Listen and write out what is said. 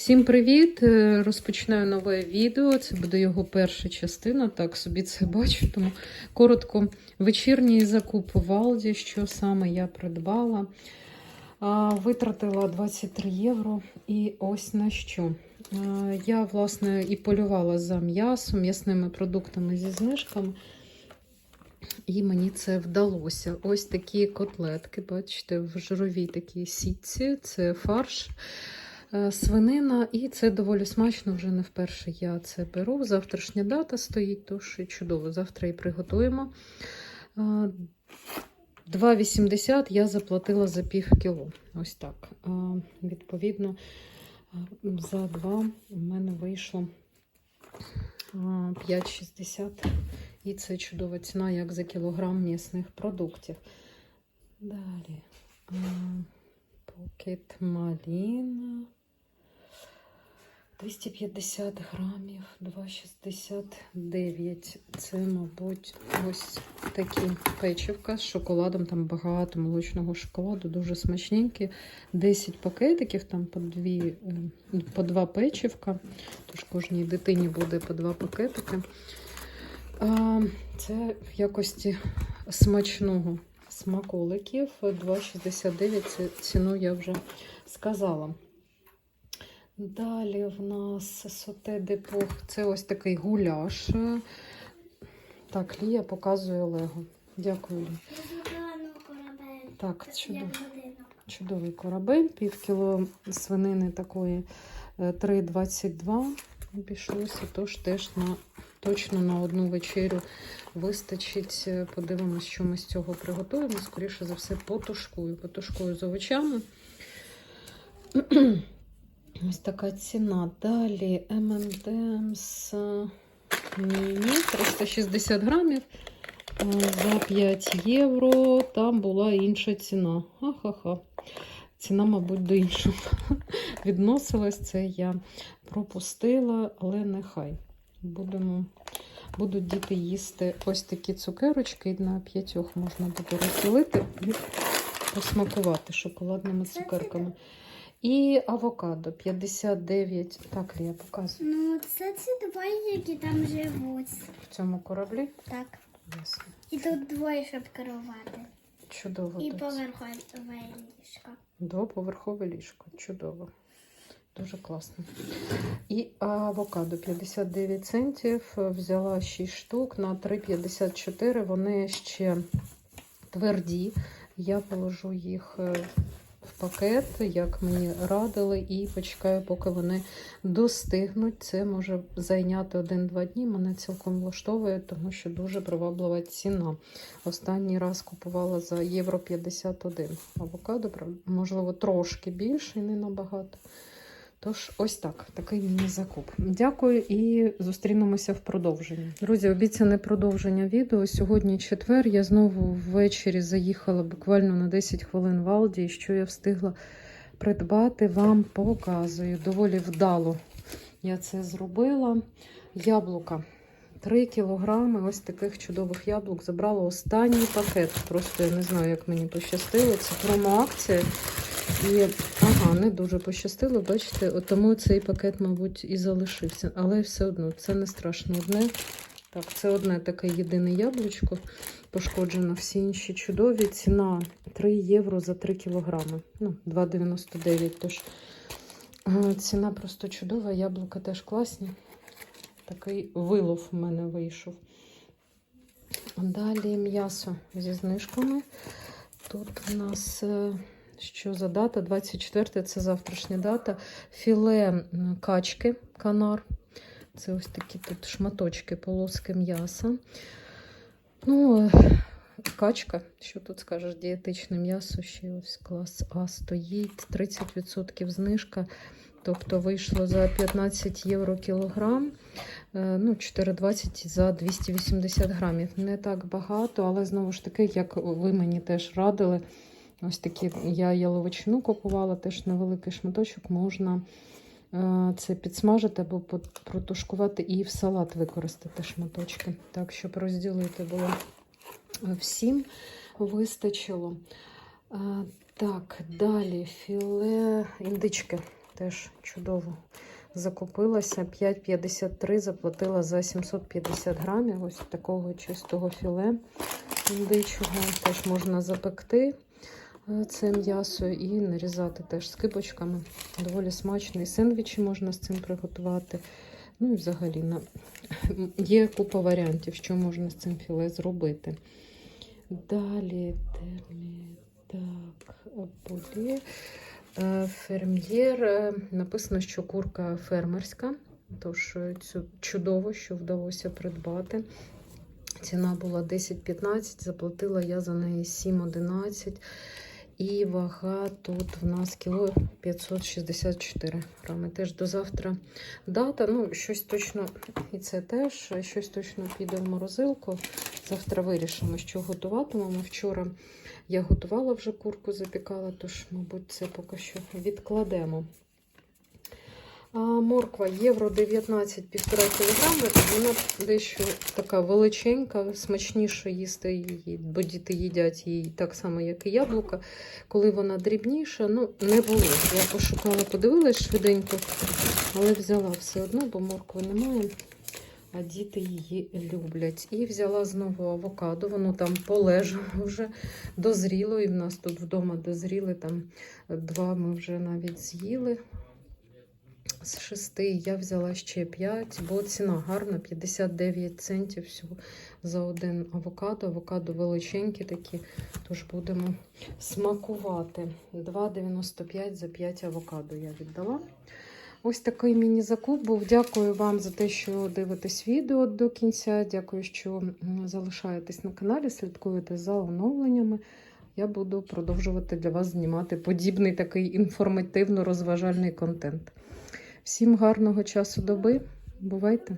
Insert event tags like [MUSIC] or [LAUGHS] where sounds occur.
Всім привіт! Е, Розпочинаю нове відео. Це буде його перша частина. Так собі це [LAUGHS] бачу. Тому коротко вечірній закуп в Алді, що саме я придбала. Витратила 23 євро. І ось на що. Я, власне, і полювала за м'ясом, м'ясними продуктами зі знижками. І мені це вдалося. Ось такі котлетки, бачите, в жировій такій сітці. Це фарш, е, свинина, і це доволі смачно. Вже не вперше я це беру. Завтрашня дата стоїть, тож чудово. Завтра і приготуємо. Е, 2,80 я заплатила за пів кіло. Ось так. Е, Відповідно, е, за два у мене вийшло е, 5,60. І це чудова ціна, як за кілограм м'ясних продуктів. Далі. Покет маліна. 250 грамів, 2,69. Це, мабуть, ось такі печивка з шоколадом. Там багато молочного шоколаду, дуже смачненькі. 10 пакетиків, там по, дві, е, по два печивка. Тож кожній дитині буде по два пакетики. Це в якості смачного смаколиків. 2,69 це ціну я вже сказала. Далі в нас соте депох. Це ось такий гуляш. Так, Лія показує Олегу. Дякую, Лі. Так, чудово. Чудовий корабель, пів кіло свинини такої е, 3,22 обійшлося, тож теж на, точно на одну вечерю вистачить. Е, Подивимось, що ми з цього приготуємо. Скоріше за все, потушкую. Потушкую з овочами. Ось така ціна. Далі M&M's міні 360 грамів е, за 5 євро. Там була інша ціна. Ха-ха-ха. Ціна, мабуть, до іншого [LAUGHS] відносилась. Це я пропустила, але нехай. Будемо, будуть діти їсти ось такі цукерочки. На п'ятьох можна буде розділити і посмакувати шоколадними цукерками. І авокадо 59. Так, я показую. Ну, це ці двоє, які там живуть. В цьому кораблі. Так. Ясно. І тут двоє, щоб керувати. Чудово. І поверхове ліжко. Двоповерхове ліжко. Чудово. Дуже класно. І авокадо 59 центів. Взяла 6 штук на 3,54. Вони ще тверді. Я положу їх е, пакет, як мені радили, і почекаю, поки вони достигнуть. Це може зайняти 1-2 дні. Мене цілком влаштовує, тому що дуже приваблива ціна. Останній раз купувала за євро 51 авокадо, можливо, трошки більше, не набагато. Тож, ось так, такий мені закуп. Дякую і зустрінемося в продовженні. Друзі, обіцяне продовження відео. Сьогодні четвер. Я знову ввечері заїхала буквально на 10 хвилин в Алді, і що я встигла придбати, вам показую. Доволі вдало я це зробила. Яблука. 3 кілограми ось таких чудових яблук. Забрала останній пакет. Просто я не знаю, як мені пощастило. Це промо-акція. І ага, не дуже пощастило, бачите, от тому цей пакет, мабуть, і залишився. Але все одно це не страшно одне. Так, це одне таке єдине яблучко пошкоджено. Всі інші чудові. Ціна 3 євро за 3 кілограми. Ну, 2,99. Тож е, ціна просто чудова. Яблука теж класні. Такий вилов в мене вийшов. Далі м'ясо зі знижками. Тут у нас. Що за дата? 24 це завтрашня дата. Філе качки канар. Це ось такі тут шматочки полоски м'яса. Ну, е, качка, що тут скажеш, дієтичне м'ясо, ще ось клас А стоїть. 30% знижка. Тобто вийшло за 15 євро кілограм, Е, ну 4,20 за 280 грамів. Не так багато, але знову ж таки, як ви мені теж радили, Ось такі я яловичину купувала, теж невеликий шматочок можна е, це підсмажити або протушкувати і в салат використати шматочки. Так, щоб розділити було е, всім вистачило. Е, Так, далі філе індички. теж чудово закупилася. 5,53 заплатила за 750 грамів ось такого чистого філе індичого. Теж можна запекти це м'ясо і нарізати теж скибочками. Доволі смачно. І сендвічі можна з цим приготувати. Ну і взагалі є купа варіантів, що можна з цим філе зробити. Далі, далі, так, буде. Е, Ферм'єр. е, Написано, що курка фермерська, тож е, чудово, що вдалося придбати. Ціна була 10-15, заплатила я за неї 7-11. І вага тут в нас кіло 564 грами. Теж до завтра дата. Ну, щось точно, і це теж, щось точно піде в морозилку. Завтра вирішимо, що готуватимемо. Вчора я готувала вже курку, запікала, тож, мабуть, це поки що відкладемо. Морква євро 19 1,5 кг. Вона дещо така величенька, смачніше їсти її, бо діти їдять її так само, як і яблука. Коли вона дрібніша, ну не було. Я пошукала, подивилась швиденько, але взяла все одно, бо моркви немає. А діти її люблять. І взяла знову авокадо, воно там полежало вже дозріло, і в нас тут вдома дозріли там два ми вже навіть з'їли. З шести я взяла ще 5, бо ціна гарна, 59 центів всього за один авокадо. Авокадо величенькі такі, тож будемо смакувати. 2,95 за 5 авокадо я віддала. Ось такий міні-закуп був. Дякую вам за те, що дивитесь відео до кінця. Дякую, що залишаєтесь на каналі, слідкуєте за оновленнями. Я буду продовжувати для вас знімати подібний такий інформативно-розважальний контент. Всім гарного часу доби. Бувайте!